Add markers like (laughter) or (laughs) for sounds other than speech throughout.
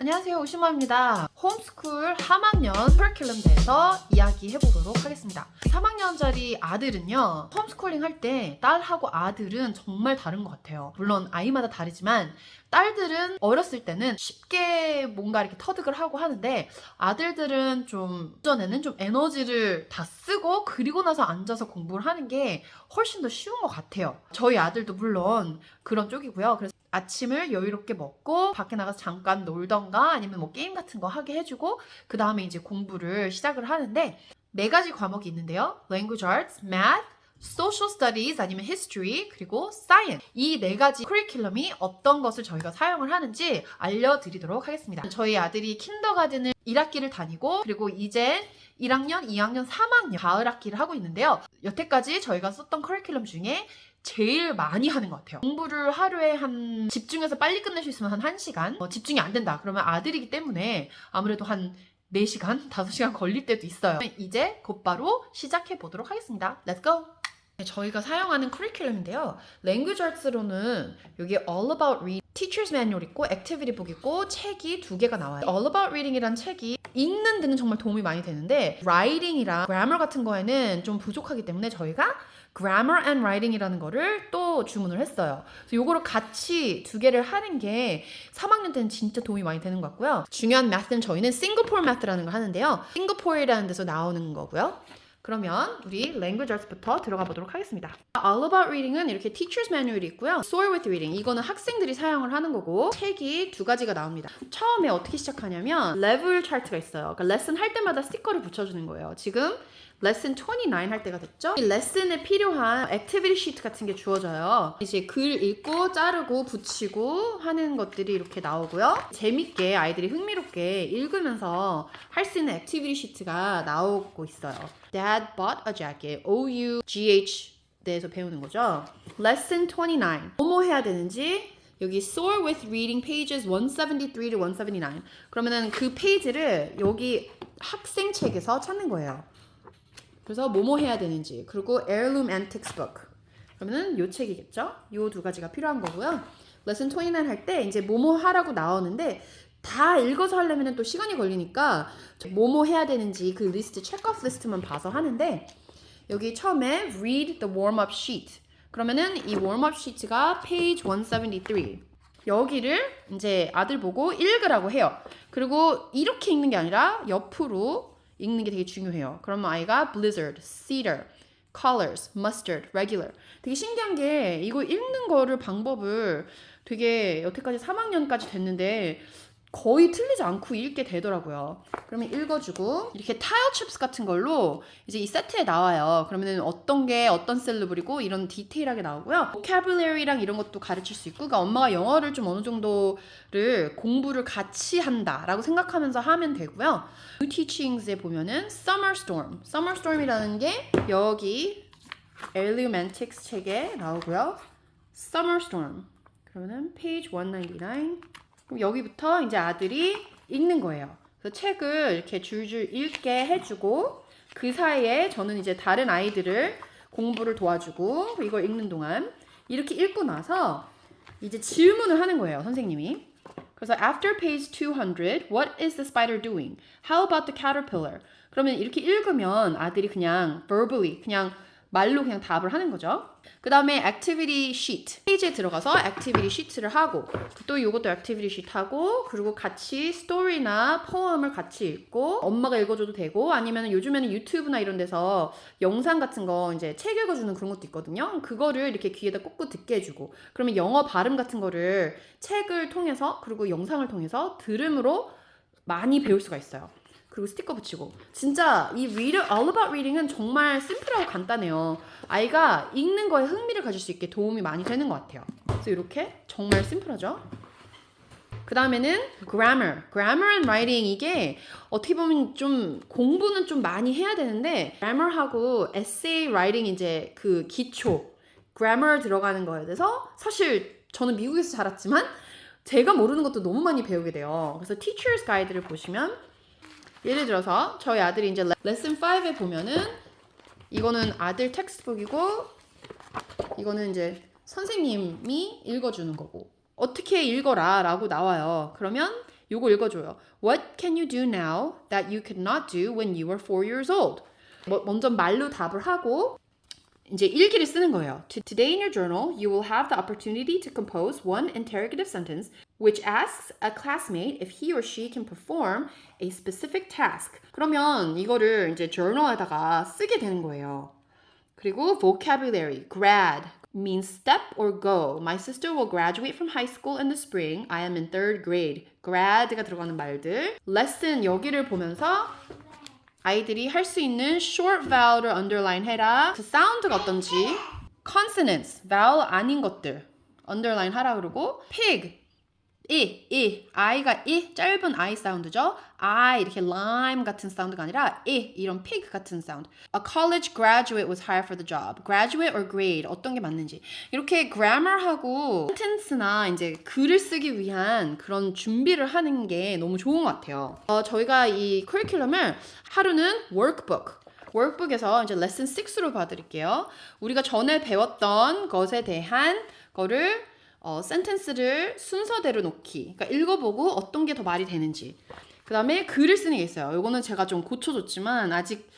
안녕하세요 오시마입니다. 홈스쿨 함학년 커리큘럼에 대해서 이야기해보도록 하겠습니다. 3학년짜리 아들은요 홈스쿨링 할 때 딸하고 아들은 정말 다른 것 같아요. 물론 아이마다 다르지만 딸들은 어렸을 때는 쉽게 뭔가 이렇게 터득을 하고 하는데 아들들은 좀 전에는 좀 에너지를 다 쓰고 그리고 나서 앉아서 공부를 하는 게 훨씬 더 쉬운 것 같아요. 저희 아들도 물론 그런 쪽이고요. 그래서 아침을 여유롭게 먹고 밖에 나가서 잠깐 놀던가 아니면 뭐 게임 같은 거 하게 해주고 그 다음에 이제 공부를 시작을 하는데 네 가지 과목이 있는데요. Language Arts, Math, Social Studies 아니면 History 그리고 Science 이 네 가지 커리큘럼이 어떤 것을 저희가 사용을 하는지 알려드리도록 하겠습니다. 저희 아들이 킨더가든을 1학기를 다니고 그리고 이제 1학년, 2학년, 3학년 가을 학기를 하고 있는데요. 여태까지 저희가 썼던 커리큘럼 중에 제일 많이 하는 것 같아요. 공부를 하루에 한 집중해서 빨리 끝낼 수 있으면 한 1시간 어, 집중이 안 된다. 그러면 아들이기 때문에 아무래도 한 4시간, 5시간 (laughs) 걸릴 때도 있어요. 이제 곧바로 시작해 보도록 하겠습니다. Let's go! 네, 저희가 사용하는 커리큘럼인데요. Language Arts로는 여기 All About Read Teacher's Manual 있고 Activity Book 있고 책이 두 개가 나와요. All About Reading이란 책이 읽는 데는 정말 도움이 많이 되는데 Writing이랑 Grammar 같은 거에는 좀 부족하기 때문에 저희가 Grammar and Writing이라는 거를 또 주문을 했어요. 그래서 요거를 같이 두 개를 하는 게 3학년 때는 진짜 도움이 많이 되는 것 같고요. 중요한 math는 저희는 Singapore Math라는 걸 하는데요. Singapore이라는 데서 나오는 거고요. 그러면 우리 Language Arts부터 들어가 보도록 하겠습니다. All About Reading은 이렇게 Teacher's Manual이 있고요. Soar with Reading 이거는 학생들이 사용을 하는 거고 책이 두 가지가 나옵니다. 처음에 어떻게 시작하냐면 레벨 차트가 있어요. 그러니까 레슨 할 때마다 스티커를 붙여주는 거예요. 지금 레슨 29 할 때가 됐죠? 이 레슨에 필요한 액티비티 시트 같은 게 주어져요. 이제 글 읽고 자르고 붙이고 하는 것들이 이렇게 나오고요. 재밌게 아이들이 흥미롭게 읽으면서 할 수 있는 액티비티 시트가 나오고 있어요. Dad bought a jacket. O-U-G-H 대해서 배우는 거죠. Lesson 29. 뭐뭐 해야 되는지 여기 soar with reading pages 173 to 179. 그러면은 그 페이지를 여기 학생 책에서 찾는 거예요. 그래서 뭐뭐 해야 되는지 그리고 heirloom antiques book 그러면은 요 책이겠죠? 요 두 가지가 필요한 거고요. 레슨 29 할 때 이제 뭐뭐 하라고 나오는데 다 읽어서 하려면 또 시간이 걸리니까 뭐뭐 해야 되는지 그 리스트 체크오프 리스트만 봐서 하는데 여기 처음에 read the warm up sheet 그러면은 이 warm up sheet가 page 173 여기를 이제 아들 보고 읽으라고 해요. 그리고 이렇게 읽는 게 아니라 옆으로 읽는 게 되게 중요해요. 그러면 아이가 blizzard, cedar, colors, mustard, regular. 되게 신기한 게 이거 읽는 거를 방법을 되게 여태까지 3학년까지 됐는데 거의 틀리지 않고 읽게 되더라고요. 그러면 읽어주고 이렇게 타일 칩스 같은 걸로 이제 이 세트에 나와요. 그러면은 어떤 게 어떤 셀러브리고 이런 디테일하게 나오고요. vocabulary랑 이런 것도 가르칠 수 있고, 그러니까 엄마가 영어를 좀 어느 정도를 공부를 같이 한다라고 생각하면서 하면 되고요. New Teachings에 보면은 Summer Storm, Summer Storm이라는 게 여기 Antiques 책에 나오고요. Summer Storm 그러면은 page 199 그럼 여기부터 이제 아들이 읽는 거예요. 그래서 책을 이렇게 줄줄 읽게 해주고 그 사이에 저는 이제 다른 아이들을 공부를 도와주고 이걸 읽는 동안 이렇게 읽고 나서 이제 질문을 하는 거예요, 선생님이. 그래서 after page 200, what is the spider doing? How about the caterpillar? 그러면 이렇게 읽으면 아들이 그냥 verbally 그냥 말로 그냥 답을 하는 거죠. 그 다음에 activity sheet 페이지에 들어가서 activity sheet를 하고 또 이것도 activity sheet 하고 그리고 같이 스토리나 포엠을 같이 읽고 엄마가 읽어줘도 되고 아니면 요즘에는 유튜브나 이런 데서 영상 같은 거 이제 책 읽어주는 그런 것도 있거든요. 그거를 이렇게 귀에다 꽂고 듣게 해주고 그러면 영어 발음 같은 거를 책을 통해서 그리고 영상을 통해서 들음으로 많이 배울 수가 있어요. 그리고 스티커 붙이고 진짜 이 reader all about reading은 정말 심플하고 간단해요. 아이가 읽는 거에 흥미를 가질 수 있게 도움이 많이 되는 것 같아요. 그래서 이렇게 정말 심플하죠. 그 다음에는 grammar, grammar and writing 이게 어떻게 보면 좀 공부는 좀 많이 해야 되는데 grammar하고 essay writing 이제 그 기초 grammar 들어가는 거에 대해서 사실 저는 미국에서 자랐지만 제가 모르는 것도 너무 많이 배우게 돼요. 그래서 teacher's guide를 보시면 예를 들어서 저희 아들이 이제 레슨 5에 보면은 이거는 아들 텍스트북이고 이거는 이제 선생님이 읽어주는 거고 어떻게 읽어라 라고 나와요. 그러면 요거 읽어줘요. What can you do now that you could not do when you were four years old? 뭐, 먼저 말로 답을 하고 이제 일기를 쓰는 거예요. To- Today in your journal, you will have the opportunity to compose one interrogative sentence which asks a classmate if he or she can perform a specific task. 그러면 이거를 이제 journal에다가 쓰게 되는 거예요. 그리고 vocabulary, grad means step or go. My sister will graduate from high school in the spring. I am in third grade. grad가 들어가는 말들. lesson 여기를 보면서 아이들이 할 수 있는 short vowel을 underline 해라. 그 사운드가 어떤지. consonants, vowel 아닌 것들 underline 하라 그러고 pig, 이, 이, i가 이, 짧은 i 사운드죠. I 이렇게 lime 같은 사운드가 아니라 이, 이런 pig 같은 사운드. A college graduate was hired for the job. Graduate or grade 어떤 게 맞는지. 이렇게 grammar하고 sentence나 이제 글을 쓰기 위한 그런 준비를 하는 게 너무 좋은 것 같아요. 어, 저희가 이 커리큘럼을 하루는 workbook, workbook에서 이제 레슨 6로 봐드릴게요. 우리가 전에 배웠던 것에 대한 거를 어, 센텐스를 순서대로 놓기. 그러니까 읽어보고 어떤 게 더 말이 되는지. 그 다음에 글을 쓰는 게 있어요. 이거는 제가 좀 고쳐줬지만 아직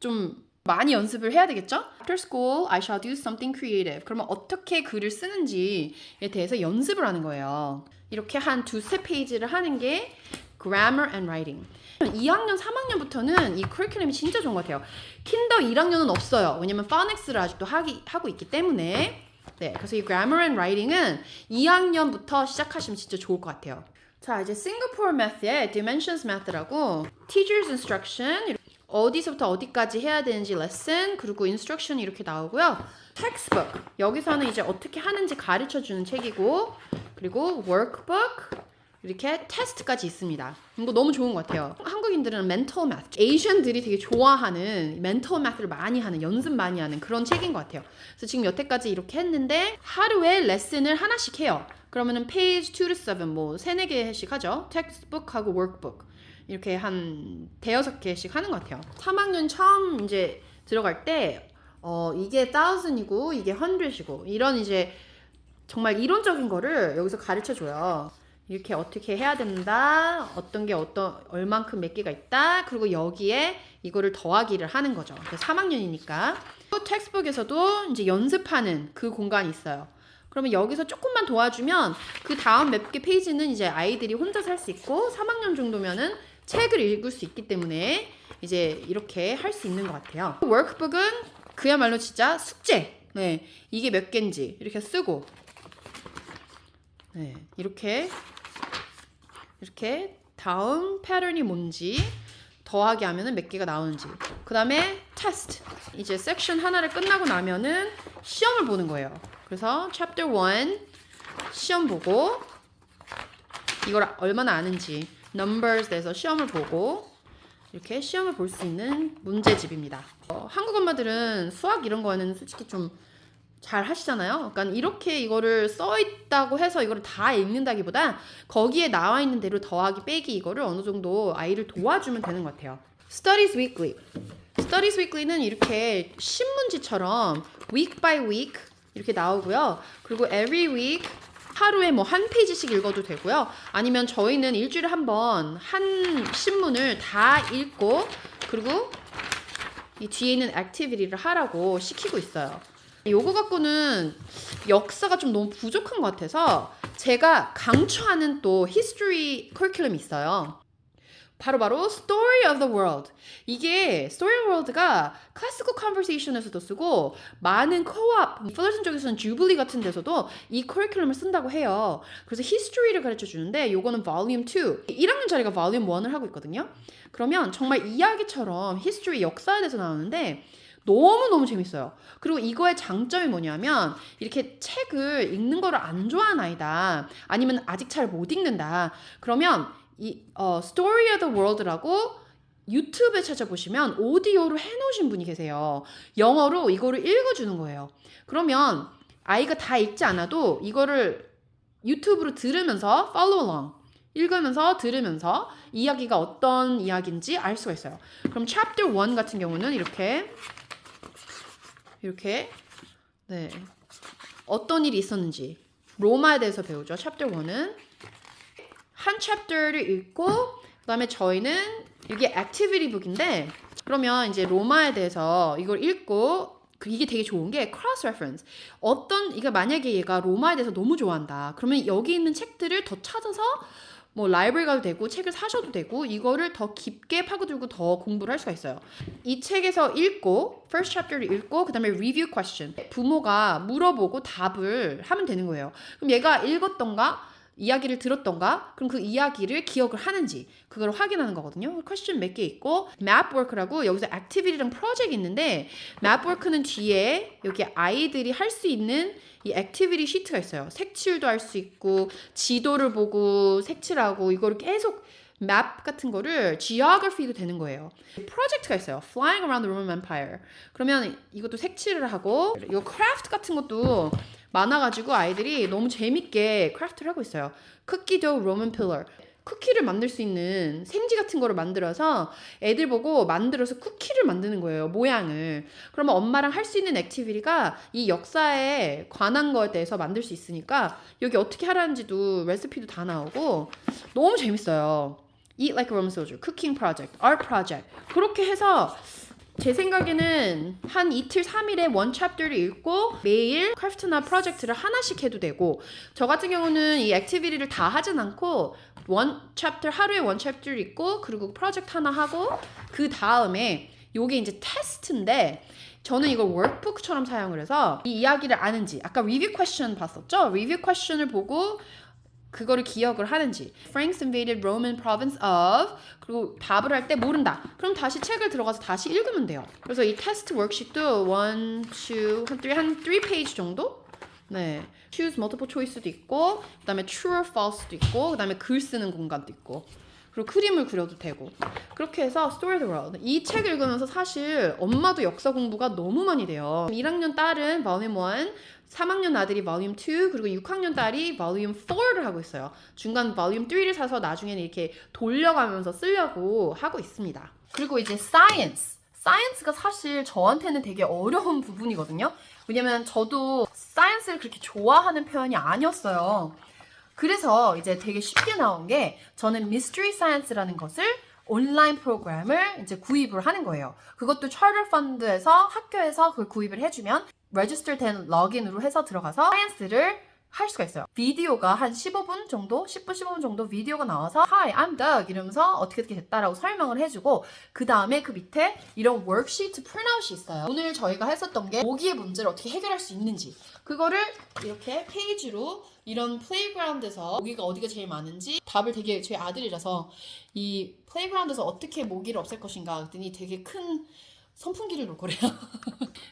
좀 많이 연습을 해야 되겠죠? After school, I shall do something creative. 그러면 어떻게 글을 쓰는지에 대해서 연습을 하는 거예요. 이렇게 한 두세 페이지를 하는 게 grammar and writing. 2학년, 3학년부터는 이 커리큘럼이 진짜 좋은 것 같아요. 킨더 1학년은 없어요. 왜냐면 phonics를 아직도 하기, 하고 있기 때문에. 네, 그래서 이 grammar and writing은 2학년부터 시작하시면 진짜 좋을 것 같아요. 자, 이제 싱가포르 매스의 dimensions math라고 teacher's instruction 어디서부터 어디까지 해야 되는지 레슨 그리고 instruction 이렇게 나오고요. textbook 여기서는 이제 어떻게 하는지 가르쳐 주는 책이고 그리고 workbook 이렇게 테스트까지 있습니다. 이거 너무 좋은 것 같아요. 한국인들은 mental math, 에이션들이 되게 좋아하는 mental math를 많이 하는, 연습 많이 하는 그런 책인 것 같아요. 그래서 지금 여태까지 이렇게 했는데 하루에 레슨을 하나씩 해요. 그러면은 page 2 to 7, 뭐 3, 4개씩 하죠. textbook하고 workbook. 이렇게 한 대여섯 개씩 하는 것 같아요. 3학년 처음 이제 들어갈 때, 어, 이게 thousand이고, 이게 hundred이고, 이런 이제 정말 이론적인 거를 여기서 가르쳐 줘요. 이렇게 어떻게 해야 된다. 어떤 게 어떤 얼만큼 몇 개가 있다. 그리고 여기에 이거를 더하기를 하는 거죠. 3학년이니까. 또 텍스북에서도 이제 연습하는 그 공간이 있어요. 그러면 여기서 조금만 도와주면 그 다음 몇 개 페이지는 이제 아이들이 혼자서 할수 있고 3학년 정도면은 책을 읽을 수 있기 때문에 이제 이렇게 할 수 있는 것 같아요. 워크북은 그야말로 진짜 숙제. 네, 이게 몇 개인지 이렇게 쓰고 네, 이렇게 이렇게 다음 패턴이 뭔지 더하기 하면은 몇 개가 나오는지. 그 다음에 테스트. 이제 섹션 하나를 끝나고 나면은 시험을 보는 거예요. 그래서 chapter 1 시험 보고 이걸 얼마나 아는지 numbers 에서 시험을 보고 이렇게 시험을 볼 수 있는 문제집입니다. 어, 한국 엄마들은 수학 이런 거는 솔직히 좀 잘 하시잖아요. 그러니까 이렇게 이거를 써 있다고 해서 이거를 다 읽는다기보다 거기에 나와 있는 대로 더하기 빼기 이거를 어느 정도 아이를 도와주면 되는 것 같아요. Studies Weekly. Studies Weekly는 이렇게 신문지처럼 week by week 이렇게 나오고요. 그리고 every week 하루에 뭐 한 페이지씩 읽어도 되고요. 아니면 저희는 일주일에 한 번 한 신문을 다 읽고 그리고 이 뒤에 있는 액티비티를 하라고 시키고 있어요. 요거 갖고는 역사가 좀 너무 부족한 것 같아서 제가 강추하는 또 history 커리큘럼이 있어요. 바로 바로 Story of the World. 이게 Story of the World가 Classical Conversation에서도 쓰고 많은 co-op, 플러슨 쪽에서는 주블리 같은 데서도 이 커리큘럼을 쓴다고 해요. 그래서 History를 가르쳐 주는데 요거는 Volume 2. 1학년짜리가 Volume 1을 하고 있거든요. 그러면 정말 이야기처럼 History 역사에 대해서 나오는데 너무너무 재밌어요. 그리고 이거의 장점이 뭐냐면 이렇게 책을 읽는 거를 안 좋아하는 아이다. 아니면 아직 잘 못 읽는다. 그러면 이 어, Story of the World라고 유튜브에 찾아보시면 오디오로 해놓으신 분이 계세요. 영어로 이거를 읽어주는 거예요. 그러면 아이가 다 읽지 않아도 이거를 유튜브로 들으면서 follow along 읽으면서 들으면서 이야기가 어떤 이야기인지 알 수가 있어요. 그럼 chapter 1 같은 경우는 이렇게 이렇게 네 어떤 일이 있었는지 로마에 대해서 배우죠. chapter 1은 한 챕터를 읽고 그다음에 저희는 이게 액티비티 북인데 그러면 이제 로마에 대해서 이걸 읽고 그 이게 되게 좋은 게 cross reference. 어떤 이게 만약에 얘가 로마에 대해서 너무 좋아한다. 그러면 여기 있는 책들을 더 찾아서 뭐 라이브러리 가도 되고 책을 사셔도 되고 이거를 더 깊게 파고들고 더 공부를 할 수가 있어요. 이 책에서 읽고 first chapter를 읽고 그다음에 review question. 부모가 물어보고 답을 하면 되는 거예요. 그럼 얘가 읽었던가 이야기를 들었던가 그럼 그 이야기를 기억을 하는지 그걸 확인하는 거거든요. 퀘스천 몇 개 있고 map work라고 여기서 activity랑 project 있는데 map work는 뒤에 여기 아이들이 할 수 있는 이 액티비티 시트가 있어요. 색칠도 할 수 있고 지도를 보고 색칠하고 이거를 계속 맵 같은 거를 geography도 되는 거예요. 프로젝트가 있어요. Flying around the Roman Empire. 그러면 이것도 색칠을 하고 이거 크래프트 같은 것도 많아가지고 아이들이 너무 재밌게 크래프트를 하고 있어요. 쿠키도 로만 필러. 쿠키를 만들 수 있는 생지 같은 거를 만들어서 애들 보고 만들어서 쿠키를 만드는 거예요. 모양을. 그러면 엄마랑 할 수 있는 액티비티가 이 역사에 관한 거에 대해서 만들 수 있으니까 여기 어떻게 하라는지도 레시피도 다 나오고 너무 재밌어요. Eat like a Roman soldier, cooking project, art project. 그렇게 해서 제 생각에는 한 이틀, 3일에 원 챕터를 읽고 매일 크래프트나 프로젝트를 하나씩 해도 되고 저 같은 경우는 이 액티비티를 다 하진 않고 원 챕터 하루에 원 챕터를 읽고 그리고 프로젝트 하나 하고 그 다음에 요게 이제 테스트인데 저는 이걸 워크북처럼 사용을 해서 이 이야기를 아는지 아까 리뷰 퀘스천 봤었죠? 리뷰 퀘스천을 보고 그거를 기억을 하는지. Franks invaded Roman province of 그리고 답을 할 때 모른다. 그럼 다시 책을 들어가서 다시 읽으면 돼요. 그래서 이 테스트 워크시트도 1, 2, 한 3, 한 3페이지 정도? 네. choose multiple choice도 있고 그 다음에 true or false도 있고 그 다음에 글 쓰는 공간도 있고 그리고 그림을 그려도 되고. 그렇게 해서 Story the World. 이 책 읽으면서 사실 엄마도 역사 공부가 너무 많이 돼요. 1학년 딸은 Volume 1 3학년 아들이 Volume 2 그리고 6학년 딸이 Volume 4를 하고 있어요. 중간 Volume 3를 사서 나중에는 이렇게 돌려가면서 쓰려고 하고 있습니다. 그리고 이제 Science. 사이언스가 사실 저한테는 되게 어려운 부분이거든요. 왜냐면 저도 사이언스를 그렇게 좋아하는 편이 아니었어요 그래서 이제 되게 쉽게 나온 게 저는 Mystery Science라는 것을 온라인 프로그램을 이제 구입을 하는 거예요. 그것도 차터 펀드에서 학교에서 그걸 구입을 해주면 레지스터 된 러긴으로 해서 들어가서 사이언스를 할 수가 있어요. 비디오가 한 15분 정도, 10분, 15분 정도 비디오가 나와서 Hi, I'm Doug 이러면서 어떻게 어떻게 됐다라고 설명을 해주고 그 다음에 그 밑에 이런 워크시트 프린아웃이 있어요. 오늘 저희가 했었던 게 모기의 문제를 어떻게 해결할 수 있는지 그거를 이렇게 페이지로 이런 플레이그라운드에서 모기가 어디가 제일 많은지 답을 되게 제 아들이라서 이 플레이그라운드에서 어떻게 모기를 없앨 것인가 그랬더니 되게 큰 선풍기를 놓을 거래요.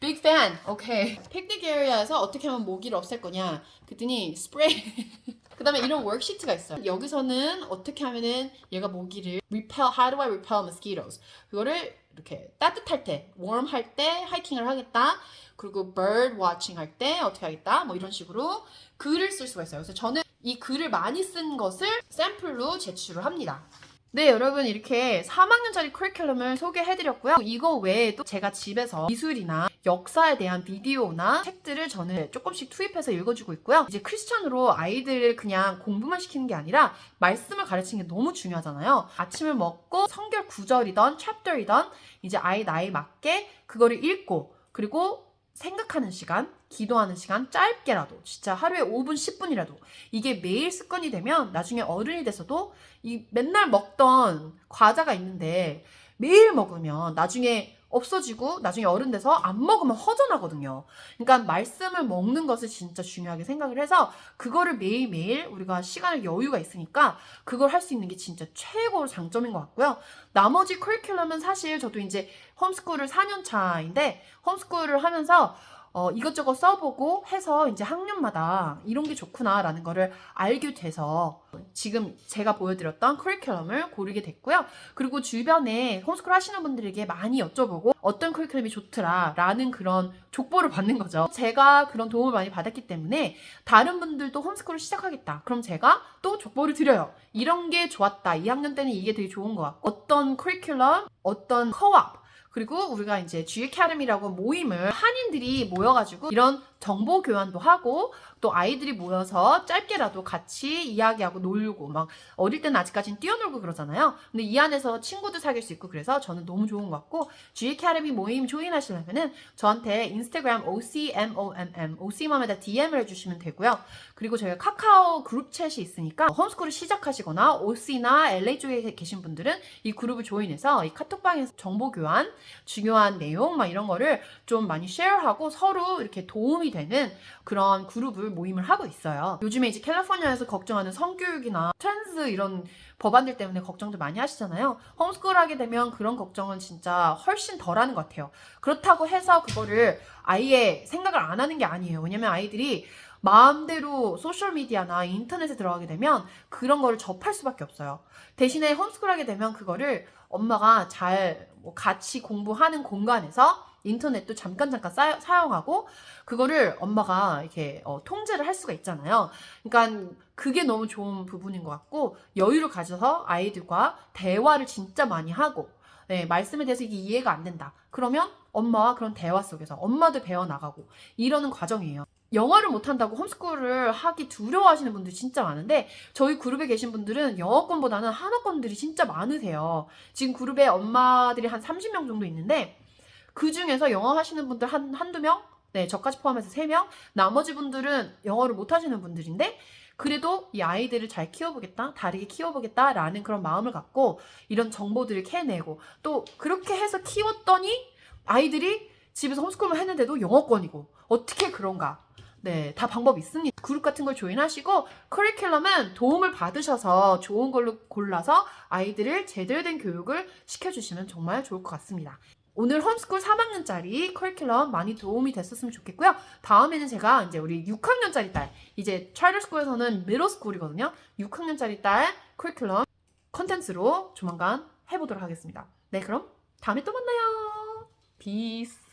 빅 팬. 오케이. 픽닉 에리아에서 어떻게 하면 모기를 없앨 거냐? 그랬더니 스프레이. (laughs) 그다음에 이런 워크시트가 있어요. 여기서는 어떻게 하면은 얘가 모기를 repel how do I repel mosquitoes? 그거를 이렇게 따뜻할 때, warm 할 때 하이킹을 하겠다. 그리고 bird watching 할 때 어떻게 하겠다. 뭐 이런 식으로 글을 쓸 수가 있어요. 그래서 저는 이 글을 많이 쓴 것을 샘플로 제출을 합니다. 네, 여러분 이렇게 3학년짜리 커리큘럼을 소개해드렸고요. 이거 외에도 제가 집에서 미술이나 역사에 대한 비디오나 책들을 저는 조금씩 투입해서 읽어주고 있고요. 이제 크리스천으로 아이들을 그냥 공부만 시키는 게 아니라 말씀을 가르치는 게 너무 중요하잖아요. 아침을 먹고 성결 구절이던 챕터이던 이제 아이 나이 맞게 그거를 읽고 그리고 생각하는 시간, 기도하는 시간 짧게라도 진짜 하루에 5분, 10분이라도 이게 매일 습관이 되면 나중에 어른이 돼서도 이 맨날 먹던 과자가 있는데 매일 먹으면 나중에 없어지고 나중에 어른 돼서 안 먹으면 허전하거든요. 그러니까 말씀을 먹는 것을 진짜 중요하게 생각을 해서 그거를 매일매일 우리가 시간을 여유가 있으니까 그걸 할 수 있는 게 진짜 최고 장점인 것 같고요. 나머지 커리큘럼은 사실 저도 이제 홈스쿨을 4년 차인데 홈스쿨을 하면서 어, 이것저것 써보고 해서 이제 학년마다 이런 게 좋구나라는 거를 알게 돼서 지금 제가 보여드렸던 커리큘럼을 고르게 됐고요. 그리고 주변에 홈스쿨 하시는 분들에게 많이 여쭤보고 어떤 커리큘럼이 좋더라라는 그런 족보를 받는 거죠. 제가 그런 도움을 많이 받았기 때문에 다른 분들도 홈스쿨을 시작하겠다. 그럼 제가 또 족보를 드려요. 이런 게 좋았다. 2학년 때는 이게 되게 좋은 것 같고 어떤 커리큘럼, 어떤 코업 그리고 우리가 이제 G Academy라고 모임을 한인들이 모여가지고 이런 정보 교환도 하고 또 아이들이 모여서 짧게라도 같이 이야기하고 놀고 막 어릴 때는 아직까지는 뛰어놀고 그러잖아요. 근데 이 안에서 친구도 사귈 수 있고 그래서 저는 너무 좋은 것 같고 G 캐러미 모임 조인하시려면은 저한테 인스타그램 OCMOMM OC맘에다 DM을 해주시면 되고요. 그리고 저희가 카카오 그룹 챗이 있으니까 홈스쿨을 시작하시거나 OC나 LA 쪽에 계신 분들은 이 그룹을 조인해서 이 카톡방에서 정보 교환, 중요한 내용 막 이런 거를 좀 많이 쉐어하고 서로 이렇게 도움이 되는 그런 그룹을 모임을 하고 있어요. 요즘에 이제 캘리포니아에서 걱정하는 성교육이나 트랜스 이런 법안들 때문에 걱정도 많이 하시잖아요. 홈스쿨 하게 되면 그런 걱정은 진짜 훨씬 덜 하는 것 같아요. 그렇다고 해서 그거를 아예 생각을 안 하는 게 아니에요. 왜냐면 아이들이 마음대로 소셜미디어나 인터넷에 들어가게 되면 그런 거를 접할 수밖에 없어요. 대신에 홈스쿨 하게 되면 그거를 엄마가 잘뭐 같이 공부하는 공간에서 인터넷도 잠깐 잠깐 사, 사용하고 그거를 엄마가 이렇게 어, 통제를 할 수가 있잖아요. 그러니까 그게 너무 좋은 부분인 것 같고 여유를 가져서 아이들과 대화를 진짜 많이 하고 네, 말씀에 대해서 이게 이해가 안 된다. 그러면 엄마와 그런 대화 속에서 엄마도 배워 나가고 이러는 과정이에요. 영어를 못한다고 홈스쿨을 하기 두려워하시는 분들 진짜 많은데 저희 그룹에 계신 분들은 영어권보다는 한어권들이 진짜 많으세요. 지금 그룹에 엄마들이 한 30명 정도 있는데 그 중에서 영어 하시는 분들 한, 한두 명? 네, 저까지 포함해서 3명? 나머지 분들은 영어를 못 하시는 분들인데 그래도 이 아이들을 잘 키워보겠다, 다르게 키워보겠다라는 그런 마음을 갖고 이런 정보들을 캐내고 또 그렇게 해서 키웠더니 아이들이 집에서 홈스쿨만 했는데도 영어권이고 어떻게 그런가? 네, 다 방법 있습니다. 그룹 같은 걸 조인하시고 커리큘럼은 도움을 받으셔서 좋은 걸로 골라서 아이들을 제대로 된 교육을 시켜주시면 정말 좋을 것 같습니다. 오늘 홈스쿨 3학년짜리 커리큘럼 많이 도움이 됐었으면 좋겠고요. 다음에는 제가 이제 우리 6학년짜리 딸, 이제 차일드스쿨에서는 미ddle스쿨이거든요. 6학년짜리 딸 커리큘럼 컨텐츠로 조만간 해보도록 하겠습니다. 네, 그럼 다음에 또 만나요. 비스.